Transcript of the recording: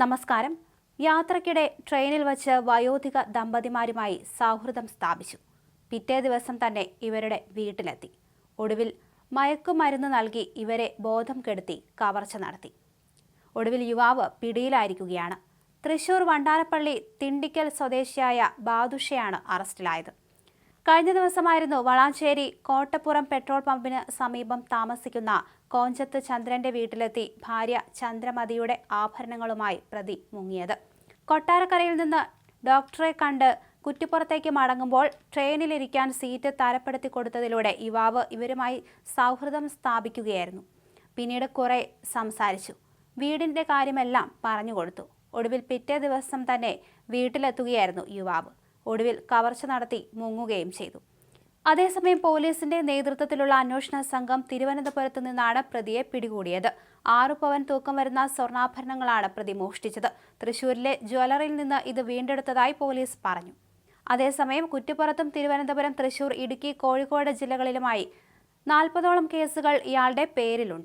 നമസ്കാരം. യാത്രക്കിടെ ട്രെയിനിൽ വച്ച് വയോധിക ദമ്പതിമാരുമായി സൗഹൃദം സ്ഥാപിച്ചു. പിറ്റേ ദിവസം തന്നെ ഇവരുടെ വീട്ടിലെത്തി. ഒടുവിൽ മയക്കുമരുന്ന് നൽകി ഇവരെ ബോധം കെടുത്തി കവർച്ച നടത്തി. ഒടുവിൽ യുവാവ് പിടിയിലായിരിക്കുകയാണ്. തൃശൂർ വണ്ടാരപ്പള്ളി തിണ്ടിക്കൽ സ്വദേശിയായ ബാദുഷയാണ് അറസ്റ്റിലായത്. കഴിഞ്ഞ ദിവസമായിരുന്നു വളാഞ്ചേരി കോട്ടപ്പുറം പെട്രോൾ പമ്പിന് സമീപം താമസിക്കുന്ന കോഞ്ചത്ത് ചന്ദ്രന്റെ വീട്ടിലെത്തി ഭാര്യ ചന്ദ്രമതിയുടെ ആഭരണങ്ങളുമായി പ്രതി മുങ്ങിയത്. കൊട്ടാരക്കരയിൽ നിന്ന് ഡോക്ടറെ കണ്ട് കുറ്റിപ്പുറത്തേക്ക് മടങ്ങുമ്പോൾ ട്രെയിനിലിരിക്കാൻ സീറ്റ് തരപ്പെടുത്തി കൊടുത്തതിലൂടെ യുവാവ് ഇവരുമായി സൗഹൃദം സ്ഥാപിക്കുകയായിരുന്നു. പിന്നീട് കുറെ സംസാരിച്ചു. വീടിന്റെ കാര്യമെല്ലാം പറഞ്ഞു കൊടുത്തു. ഒടുവിൽ പിറ്റേ ദിവസം തന്നെ വീട്ടിലെത്തുകയായിരുന്നു യുവാവ്. ഒടുവിൽ കവർച്ച നടത്തി മുങ്ങുകയും ചെയ്തു. അതേസമയം പോലീസിന്റെ നേതൃത്വത്തിലുള്ള അന്വേഷണ സംഘം തിരുവനന്തപുരത്ത് നിന്നാണ് പ്രതിയെ പിടികൂടിയത്. ആറു പവൻ തൂക്കം വരുന്ന സ്വർണാഭരണങ്ങളാണ് പ്രതി മോഷ്ടിച്ചത്. തൃശൂരിലെ ജ്വല്ലറിയിൽ നിന്ന് ഇത് വീണ്ടെടുത്തതായി പോലീസ് പറഞ്ഞു. അതേസമയം കുറ്റിപ്പുറത്തും തിരുവനന്തപുരം തൃശൂർ ഇടുക്കി കോഴിക്കോട് ജില്ലകളിലുമായി നാൽപ്പതോളം കേസുകൾ ഇയാളുടെ പേരിലുണ്ട്.